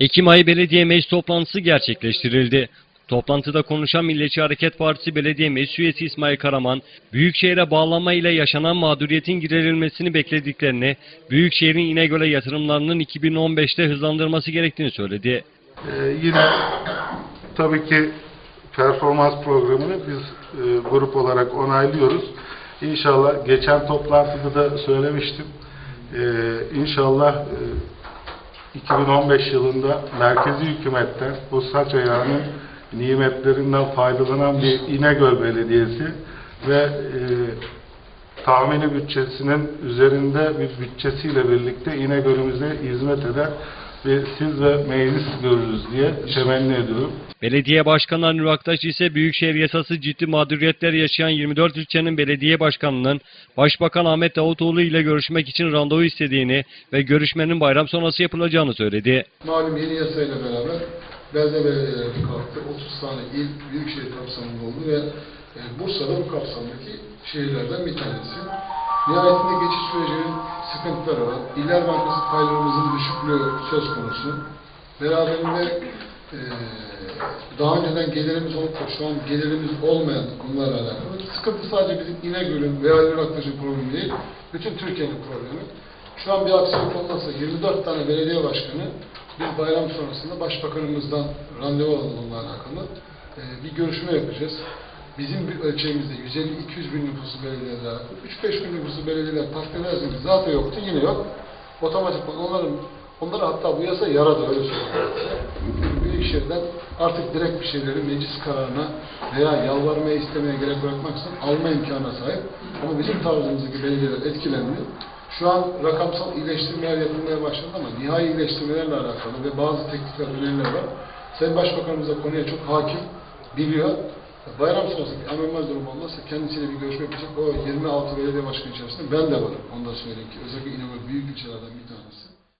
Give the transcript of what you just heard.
Ekim ayı belediye meclis toplantısı gerçekleştirildi. Toplantıda konuşan Milliyetçi Hareket Partisi Belediye Meclis Üyesi İsmail Karaman, Büyükşehir'e bağlanma ile yaşanan mağduriyetin giderilmesini beklediklerini, Büyükşehir'in İnegöl'e yatırımlarının 2015'te hızlandırması gerektiğini söyledi. Ee, yine tabii ki performans programını biz e, grup olarak onaylıyoruz. İnşallah geçen toplantıda da söylemiştim. Ee, inşallah e, 2015 yılında merkezi hükümetten bu saç ayağının nimetlerinden faydalanan bir İnegöl Belediyesi ve e, tahmini bütçesinin üzerinde bir bütçesiyle birlikte İnegöl'ümüze hizmet eder ve siz ve meclis görürüz diye temenni ediyorum. Belediye Başkanı Nur Aktaş ise Büyükşehir yasası ciddi mağduriyetler yaşayan 24 ilçenin belediye başkanının Başbakan Ahmet Davutoğlu ile görüşmek için randevu istediğini ve görüşmenin bayram sonrası yapılacağını söyledi. Malum yeni yasayla beraber belde belediyeleri kalktı. 30 tane il büyükşehir kapsamında oldu ve e, Bursa'da bu kapsamdaki şehirlerden bir tanesi. Nihayetinde geçiş sürecinin sıkıntıları var. İller Bankası paylarımızın düşüklüğü söz konusu. Beraberinde e, daha önceden gelirimiz olup şu an gelirimiz olmayan konularla alakalı. Sıkıntı sadece bizim İnegöl'ün veya Ali Aktaş'ın problemi değil, bütün Türkiye'nin problemi. Şu an bir aksilik olmazsa 24 tane belediye başkanı biz bayram sonrasında başbakanımızdan randevu alalım alakalı. Ee, bir görüşme yapacağız. Bizim bir ölçeğimizde 150-200 bin nüfusu belediyeler alakalı. 3-5 bin nüfusu belediyeler takdir edersiniz zaten yoktu yine yok. Otomatikman onların onlara hatta bu yasa yaradı öyle söyleyeyim. Büyükşehir'den artık direkt bir şeyleri meclis kararına veya yalvarmaya istemeye gerek bırakmaksızın alma imkanına sahip. Ama bizim tarzımızdaki belediyeler etkilendi. Şu an rakamsal iyileştirmeler yapılmaya başladı ama nihai iyileştirmelerle alakalı ve bazı teklifler, öneriler var. Sayın Başbakanımız da konuya çok hakim, biliyor. Bayram bir anormal durum olmazsa kendisiyle bir görüşme yapacak. O 26 belediye başkanı içerisinde ben de varım. Onu da söyleyeyim ki özellikle İnegöl büyük ilçelerden bir tanesi.